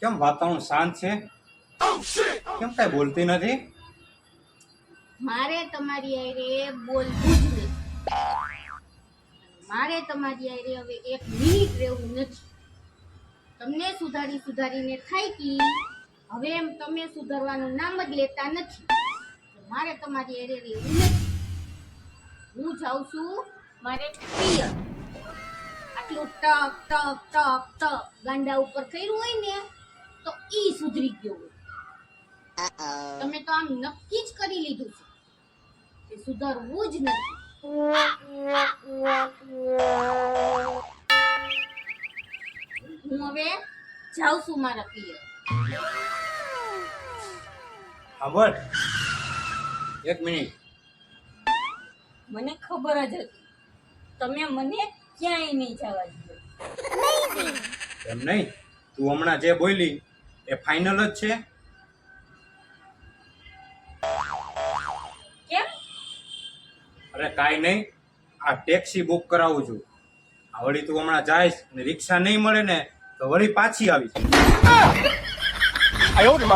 કેમ વાતાવરણ શાંત છે? કેમ કઈ બોલતી નથી? મારે તમારી આઈરે બોલવું જ નથી. મારે તમારી આઈરે હવે એક મિનિટ રહેવું નથી. તમને સુધારી સુધારીને થાકી હવે એમ તમે સુધારવાનું નામ જ લેતા નથી. મારે તમારી હારે રહેવું નથી. હું જાઉં છું મારે પિયર. આટલું ટક ટક ટક ટક ગાંડા ઉપર કર્યું હોય ને તો ઈ સુધરી ગયો હોય. તમે તો આમ નક્કી જ કરી લીધું છે કે સુધારવું જ નથી. હું હવે જાઉં છું મારા પિયર. ખબર એક મિનિટ. મને ખબર જ હતી. તમે મને ક્યાંય નહીં જવા દીધો. એમ નહીં? તું હમણાં જે બોલી એ ફાઇનલ જ છે. કેમ? અરે કાંઈ નહીં આ ટેક્સી બુક કરાવું છું. આ વળી તું હમણાં જાઈશ ને રિક્ષા નહીં મળે ને તો વળી પાછી આવીશ. આયો રે